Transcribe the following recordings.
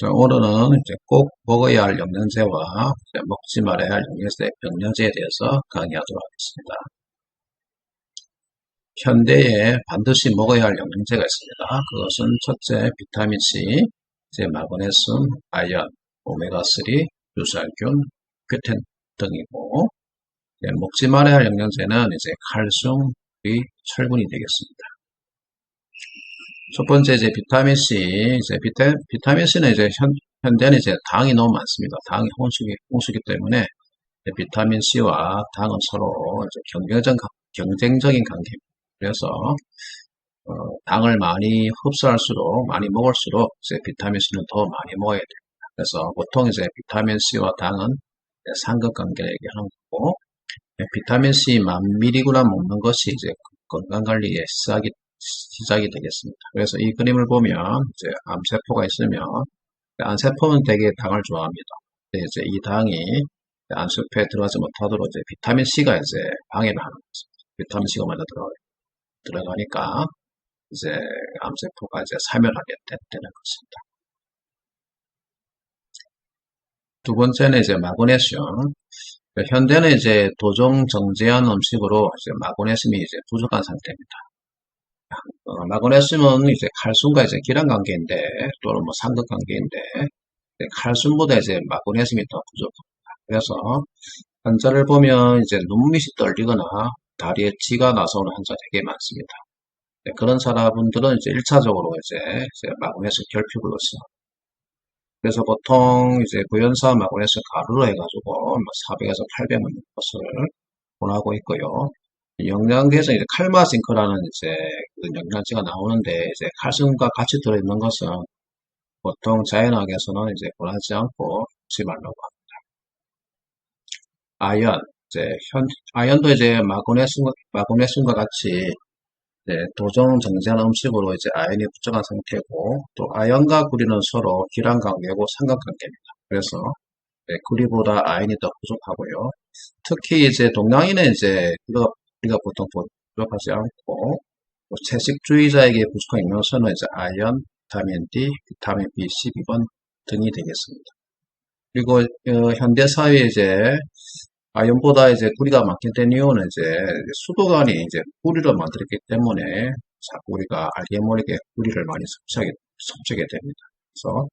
자, 오늘은 이제 꼭 먹어야 할 영양제와 먹지 말아야 할 영양제, 영양제에 대해서 강의하도록 하겠습니다. 현대에 반드시 먹어야 할 영양제가 있습니다. 그것은 첫째 비타민C, 이제 마그네슘, 아연, 오메가3, 유산균, 규텐 등이고 먹지 말아야 할 영양제는 이제 칼슘, 이 철분이 되겠습니다. 첫 번째 이제 비타민 C, 이제 비타, 비타민 C는 이제 현, 현대는 이제 당이 너무 많습니다. 당이 홍수기, 홍수기 때문에 비타민 C와 당은 서로 경쟁적, 경쟁적인 관계입니다. 그래서 어, 당을 많이 흡수할수록 많이 먹을수록 이제 비타민 C는 더 많이 먹어야 됩니다. 그래서 보통 이제 비타민 C와 당은 상극 관계를 얘기하는 거고 비타민 C 만 미리그램 먹는 것이 이제 건강 관리의 시작이 시작이 되겠습니다. 그래서 이 그림을 보면 이제 암세포가 있으면 암세포는 되게 당을 좋아합니다. 이제 이 당이 암세포에 들어가지 못하도록 이제 비타민 C가 이제 방해를 하는 것입니다. 비타민 C가 먼저 들어 들어가니까 이제 암세포가 이제 사멸하게 되는 것입니다. 두 번째는 이제 마그네슘. 현대는 이제 도종 정제한 음식으로 이제 마그네슘이 이제 부족한 상태입니다. 어, 마그네슘은 이제 칼슘과 이제 기란 관계인데 또는 뭐 상극 관계인데 칼슘보다 이제 마그네슘이 더 부족합니다. 그래서 환자를 보면 이제 눈밑이 떨리거나 다리에 쥐가 나서 오는 환자 되게 많습니다. 네, 그런 사람들은 이제 1차적으로 이제, 이제 마그네슘 얻어요. 그래서 보통 이제 구연사 마그네슘 가루로 해가지고 뭐 400에서 800 먹는 것을 권하고 있고요. 영양제에서 이제 칼마징크라는 이제 그 영양제가 나오는데 이제 칼슘과 같이 들어있는 것은 보통 자연학에서는 이제 권하지 않고 먹지 말라고 합니다. 아연, 이제 현, 아연도 이제 마그네슘, 마그네슘과 같이 도종 정제한 음식으로 이제 아연이 부족한 상태고 또 아연과 구리는 서로 기란 관계고 삼각관계입니다. 그래서 네, 구리보다 아연이 더 부족하고요. 특히 이제 동양인은 이제 우리가 보통 부족하지 않고 채식주의자에게 부족한 영양소는 이제 아연, 비타민 D, 비타민 B, 12번 등이 되겠습니다. 그리고 어, 현대 사회에 이제 아연보다 이제 구리가 많게 된 이유는 이제 수도관이 이제 구리를 만들었기 때문에 자꾸 우리가 알게 모르게 구리를 많이 섭취하게, 섭취하게 됩니다. 그래서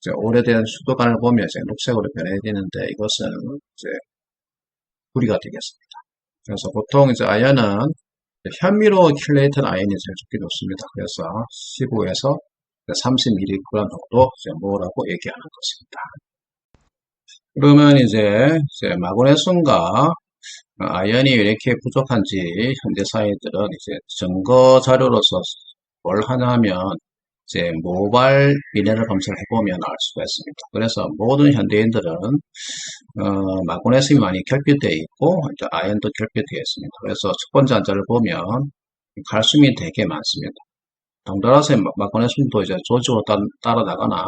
이제 오래된 수도관을 보면 이제 녹색으로 변해지는데 이것은 이제 구리가 되겠습니다. 그래서 보통 이제 아연은 현미로 킬레이트 아연이 제일 좋게 좋습니다. 그래서 15에서 30mg 정도 먹으라고 얘기하는 것입니다. 그러면 이제, 이제 마그네슘과 아연이 왜 이렇게 부족한지 현대 사회들은 이제 증거 자료로서 뭘 하냐 하면 이제 모발 미네랄 검사를 해보면 알 수가 있습니다. 그래서 모든 현대인들은 어, 마그네슘이 많이 결핍되어 있고 이제 아연도 결핍되어 있습니다. 그래서 첫 번째 환자를 보면 칼슘이 되게 많습니다. 덩달아서 마그네슘도 이제 조직으로 따라 나가나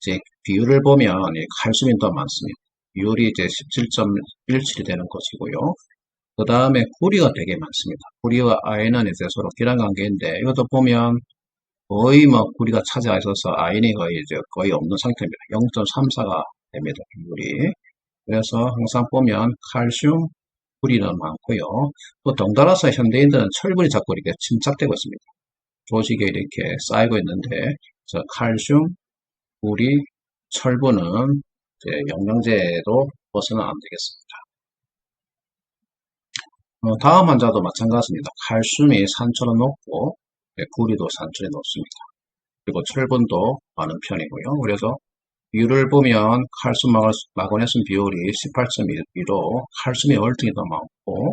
이제 비율을 보면 칼슘이 더 많습니다. 비율이 이제 17.17이 되는 것이고요. 그 다음에 구리가 되게 많습니다. 구리와 아연은 이제 서로 기란 관계인데 이것도 보면 거의 뭐 구리가 차지하 있어서 아연이 거의 이제 거의 없는 상태입니다. 0.34가 됩니다. 비율이. 그래서 항상 보면 칼슘, 구리는 많고요. 또 덩달아서 현대인들은 철분이 자꾸 이렇게 침착되고 있습니다. 조직에 이렇게 쌓이고 있는데 저 칼슘, 구리, 철분은 영양제도 벗어는 안 되겠습니다. 어, 다음 환자도 마찬가지입니다. 칼슘이 산초는 높고 네, 구리도 산천이 높습니다. 그리고 철분도 많은 편이고요. 그래서 비율을 보면 칼슘 마그네슘 비율이 18.1로 칼슘이 월등히 더 많고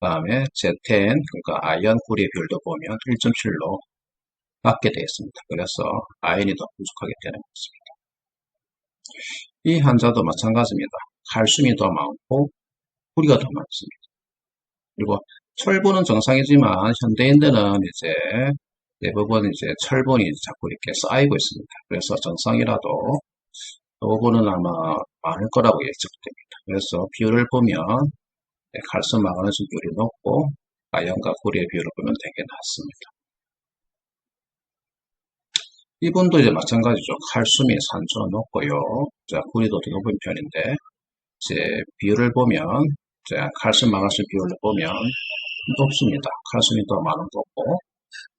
그 다음에 제텐 그러니까 아연 구리 비율도 보면 1.7로 낮게 되어 있습니다. 그래서 아연이 더 부족하게 되는 것입니다. 이 환자도 마찬가지입니다. 칼슘이 더 많고 구리가 더 많습니다. 그리고 철분은 정상이지만 현대인들은 이제 대부분 이제 철분이 자꾸 이렇게 쌓이고 있습니다. 그래서 정상이라도 요거는 아마 많을 거라고 예측됩니다. 그래서 비율을 보면 칼슘 마그네슘 비율이 높고 아연과 구리의 비율을 보면 되게 낮습니다. 이분도 이제 마찬가지죠. 칼슘이 산초는 높고요. 자, 구리도 더 높은 편인데, 이제 비율을 보면, 자, 칼슘 마가슘 비율을 보면 높습니다. 칼슘이 더 많은 거고,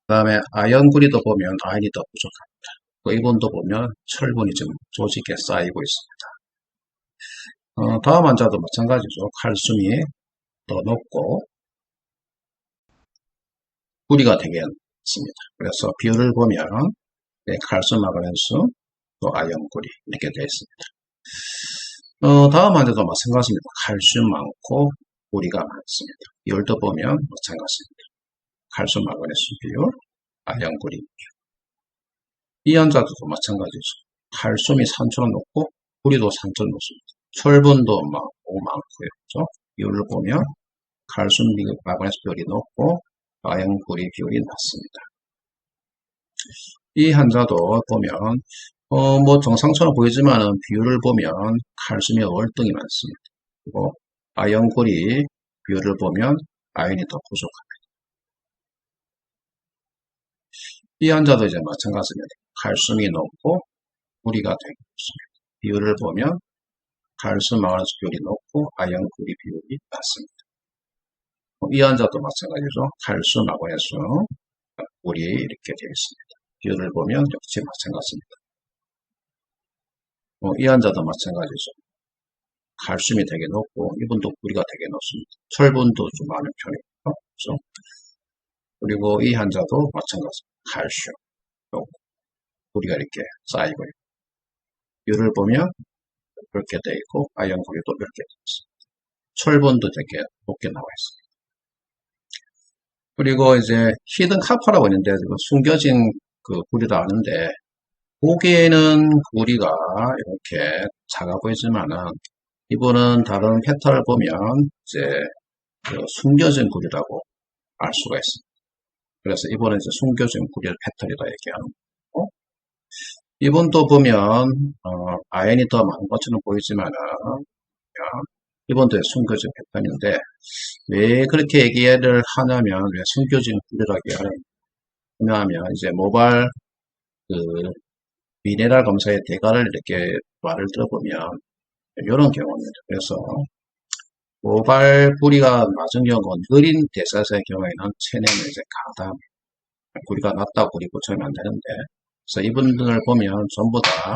그 다음에 아연 구리도 보면 아연이 더 부족합니다. 그 이분도 보면 철분이 좀 조직에 쌓이고 있습니다. 어, 다음 환자도 마찬가지죠. 칼슘이 더 높고, 구리가 되게 있습니다. 그래서 비율을 보면 네, 칼슘 마그네슘 또 아연구리 이렇게 되어 있습니다. 어, 다음 환자도 마찬가지입니다. 칼슘 많고 구리가 많습니다. 비율도 보면 마찬가지입니다. 칼슘 마그네슘 비율, 아연구리 비율. 이 환자도 마찬가지죠. 칼슘이 산초는 높고 구리도 산초는 높습니다. 철분도 많고 많고요. 그죠? 비율을 보면 칼슘 마그네슘 비율이 높고 아연구리 비율이 낮습니다. 이 환자도 보면 어, 뭐 정상처럼 보이지만 비율을 보면 칼슘이 월등히 많습니다. 그리고 아연골이 비율을 보면 아연이 더 부족합니다. 이 환자도 이제 마찬가지입니다. 칼슘이 높고 구리가 되고 있습니다. 비율을 보면 칼슘 마그네슘 비율이 높고 아연구리 비율이 낮습니다. 이 환자도 마찬가지죠. 칼슘 마그네슘 구리 이렇게 되어 있습니다. 비율을 보면 역시 마찬가지입니다. 어, 이 환자도 마찬가지죠. 칼슘이 되게 높고 이분도 구리가 되게 높습니다. 철분도 좀 많은 편이고요. 그렇죠? 그리고 이 환자도 마찬가지 칼슘, 구리가 이렇게 쌓이고 있고 비율을 보면 이렇게 되어 있고 아연 구리도 이렇게 되어 있습니다. 철분도 되게 높게 나와 있습니다. 그리고 이제 히든 카파라고 있는데 숨겨진 그 구리도 아는데 보기에는 구리가 이렇게 작아 보이지만은 이분은 다른 패턴을 보면 이제 그 숨겨진 구리라고 알 수가 있습니다. 그래서 이번은 이제 숨겨진 구리 패턴이다 얘기하는 거고 이분도 보면 어, 아연이 더 많은 것처럼 보이지만은 이번도 숨겨진 패턴인데 왜 그렇게 얘기를 하냐면 왜 숨겨진 구리라고 하는 왜냐하면 이제 모발 그 미네랄 검사의 대가를 이렇게 말을 들어보면 이런 경우입니다. 그래서 모발 뿌리가 낮은 경우는 느린 대사사의 경우에는 체내는 이제 가다 구리가 낮다고 구리 붙이면 안 되는데 그래서 이분들을 보면 전부 다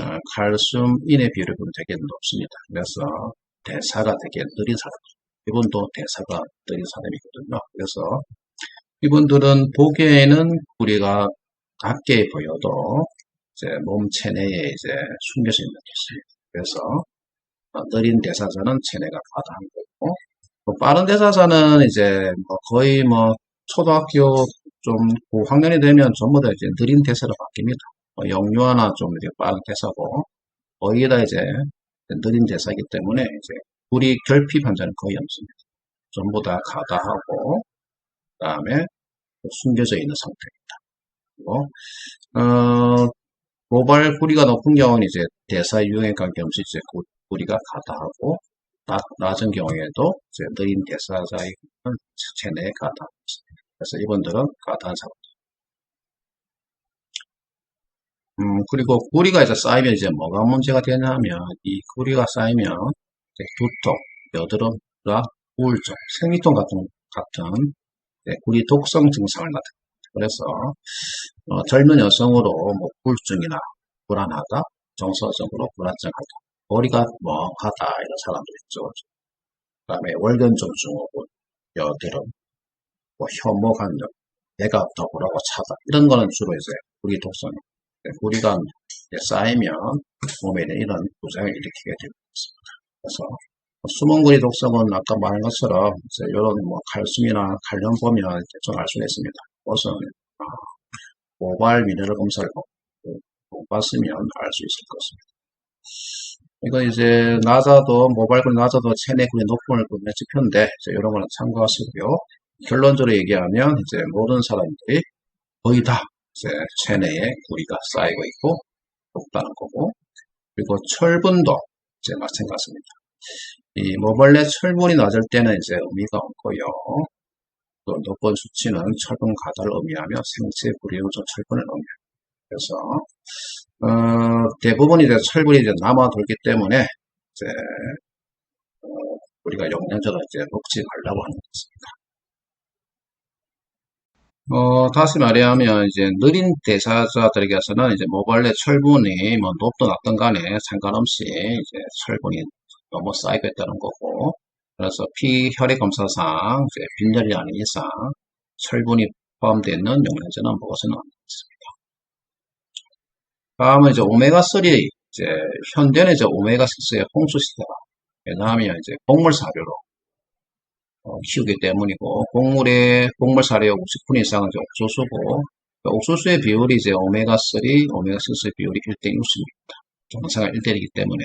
어, 칼슘 인의 비율이 되게 높습니다. 그래서 대사가 되게 느린 사람 이분도 대사가 느린 사람이거든요. 그래서 이분들은 보기에는 구리가 작게 보여도 이제 몸 체내에 이제 숨겨져 있는 게 있습니다. 그래서 어, 느린 대사자는 체내가 과다한 거고 뭐 빠른 대사자는 이제 뭐 거의 뭐 초등학교 좀 고 학년이 되면 전부 다 이제 느린 대사로 바뀝니다. 뭐 영유아나 좀 이제 빠른 대사고 거의 다 이제 느린 대사이기 때문에 이제 구리 결핍 환자는 거의 없습니다. 전부 다 가다하고 그 다음에 숨겨져 있는 상태입니다. 그리고 어, 모발 구리가 높은 경우는 이제 대사 유형에 관계없이 이제 구리가 가다하고 낮은 경우에도 이제 느린 대사자의 체내에 가다. 그래서 이분들은 가다한 사람들. 음, 그리고 구리가 이제 쌓이면 이제 뭐가 문제가 되냐면 이 구리가 쌓이면 두통, 여드름과 우울증, 생리통 같은 같은 네, 구리 독성 증상을 나타냅니다. 그래서 어, 젊은 여성으로 뭐 우울증이나 불안하다, 정서적으로 불안정하다, 머리가 멍하다 이런 사람들 있죠. 그 다음에 월견종 증후군, 여드름, 뭐 혐오 감정, 내가 더불하고 차다 이런 거는 주로 이제 구리 독성, 네, 구리가 쌓이면 몸에 이런 부작용을 일으키게 되고 있습니다. 그래서 수mon구리 독성은 아까 말한 것처럼 이런 뭐 칼슘이나 칼륨 보면 대충 알 수가 있습니다. 아, 모발 미네랄 검사를 봤으면 알 수 있을 것입니다. 이거 이제 낮아도 모발군이 낮아도 체내군이 높음을 보면 지표인데 이런 거는 참고하시고요. 결론적으로 얘기하면 이제 모든 사람들이 거의 다 이제 체내에 구리가 쌓이고 있고 높다는 거고 그리고 철분도 이제 마찬가지입니다. 이 모발내 철분이 낮을 때는 이제 의미가 없고요. 또 높은 수치는 철분 가다를 의미하며 생체 불이용적 철분을 의미합니다. 그래서 어, 대부분 이제 철분이 이제 남아 돌기 때문에 이제 어, 우리가 영양제를 이제 먹지 말라고 하는 것입니다. 어, 다시 말하면 이제 느린 대사자들에게서는 이제 모발내 철분이 뭐 높든 낮든 간에 상관없이 이제 철분이 너무 쌓이고 있다는 거고 그래서 피 혈액 검사상 빈혈이 아닌 이상 철분이 포함되어 있는 영양제는 안 됩니다. 다음은 이제 오메가3 이제 현대는 이제 오메가6의 홍수 시대다. 왜냐하면 이제 곡물 사료로 어, 키우기 때문이고 곡물의 곡물 사료 50% 이상은 이제 옥수수고 그 옥수수의 비율이 이제 오메가3, 오메가6의 비율이 1대 60입니다. 정상가 1대1이기 때문에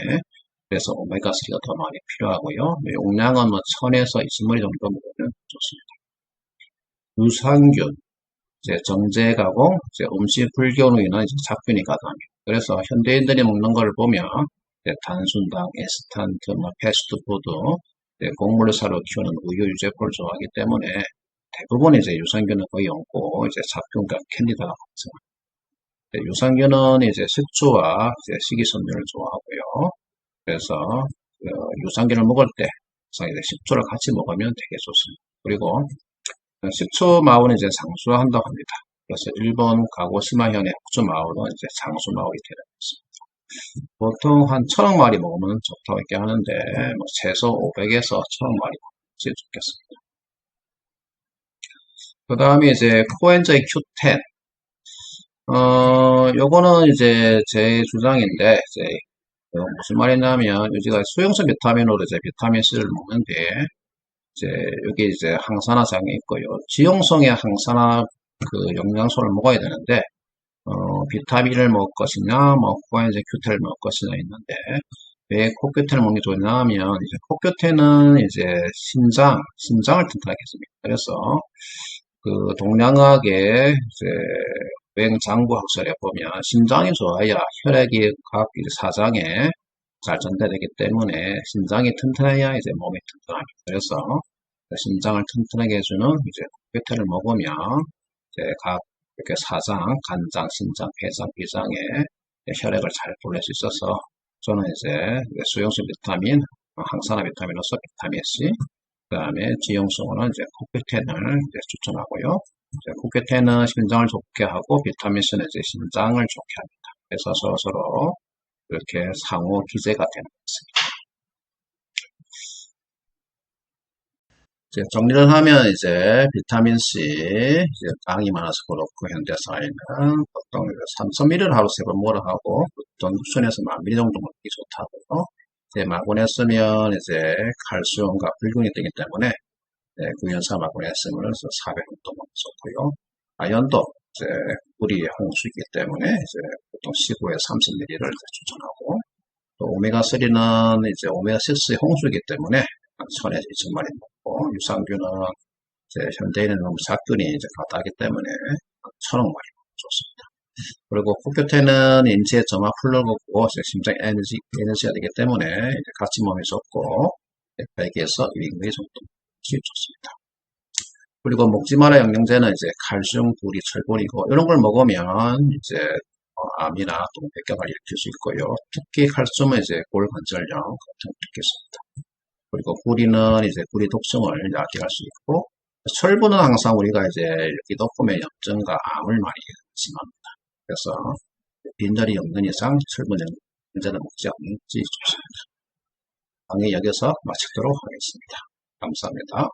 그래서 오메가3가 더 많이 필요하고요. 용량은 뭐 1000에서 20ml 정도 먹으면 좋습니다. 유산균, 이제 정제 가공, 이제 음식 인한 이제 잡균이 가담이에요. 그래서 현대인들이 먹는 걸 보면 단순당, 에스탄트, 뭐 패스트푸드, 곡물을 사로 키우는 우유 유제품을 좋아하기 때문에 대부분 이제 유산균은 거의 없고 이제 잡균과 캔디다가 많습니다. 유산균은 이제 식초와 이제 식이섬유를 좋아하고요. 그래서 어, 유산균을 먹을 때 이제 식초를 같이 먹으면 되게 좋습니다. 그리고 식초 마을은 이제 상수한다고 합니다. 그래서 일본 가고 시마현의 흑주 마을은 이제 상수 마을이 되는 것입니다. 보통 한 천억 마리 먹으면 좋다고 이렇게 하는데 뭐 최소 500에서 천억 마리 먹지 좋겠습니다. 그 다음에 이제 코엔저의 Q10 어 요거는 이제 제 주장인데 이제 무슨 말이냐면 여기가 수용성 비타민으로 이제 비타민 C를 먹는데 이제 여기 이제 항산화장이 있고요. 지용성의 항산화 그 영양소를 먹어야 되는데 어, 비타민을 먹을 것이냐, 뭐 코엔제 큐테를 먹을 것이냐 있는데 왜 코큐테를 먹는 게 좋냐 하면 이제 코큐테는 이제 심장, 심장을 튼튼하게 해줍니다. 그래서 그 동양학의 이제 외장부 학설에 보면 심장이 좋아야 혈액이 각 사장에 잘 전달되기 때문에 심장이 튼튼해야 이제 몸이 튼튼합니다. 그래서 심장을 튼튼하게 해주는 이제 코큐테를 먹으면 이제 각 이렇게 사장, 간장, 신장, 폐장, 비장에 혈액을 잘 보낼 수 있어서 저는 이제 수용성 비타민, 항산화 비타민으로서 비타민 C, 그 다음에 지용성으로는 이제 코큐텐을 이제 추천하고요. 코큐텐은 심장을 좋게 하고 비타민 C는 이제 심장을 좋게 합니다. 그래서 서로 서로 이렇게 상호 기제가 되는 것입니다. 이제 정리를 하면 이제 비타민 C, 이제 당이 많아서 그렇고 현대사에는 보통 3,000ml를 하루 세 번 먹으라 하고 보통 6천에서 만 ml 정도 먹기 좋다고 이제 마그네슘면 이제 칼슘과 불균이 되기 때문에 네, 구연사 마그네슘을 400 정도 먹기 좋고요. 아 연도 이제 물이 홍수이기 때문에 이제 보통 15에 30ml를 추천하고 또 오메가3는 이제 오메가6의 홍수이기 때문에 1000에서 2000마리 먹고 유산균은 이제 현대인은 너무 작균이 이제 가다하기 때문에 천억 마리 좋습니다. 그리고 코큐테는 인체의 점화 풀러먹고 심장 에너지, 에너지가 되기 때문에 같이 몸이 좋고 100에서 200ml 정도 좋습니다. 그리고 먹지 마라 영양제는 이제 칼슘, 구리, 철분이고 이런 걸 먹으면 이제 어, 암이나 또 백혈을 일으킬 수 있고요. 특히 칼슘은 이제 골관절염 같은 걸 일으켰습니다. 그리고 구리는 이제 구리 독성을 야기할 수 있고 철분은 항상 우리가 이제 이렇게 높으면 염증과 암을 많이 심합니다. 그래서 빈혈이 없는 이상 철분 영양제는 먹지 않는 게 좋습니다. 강의 여기서 마치도록 하겠습니다. 감사합니다.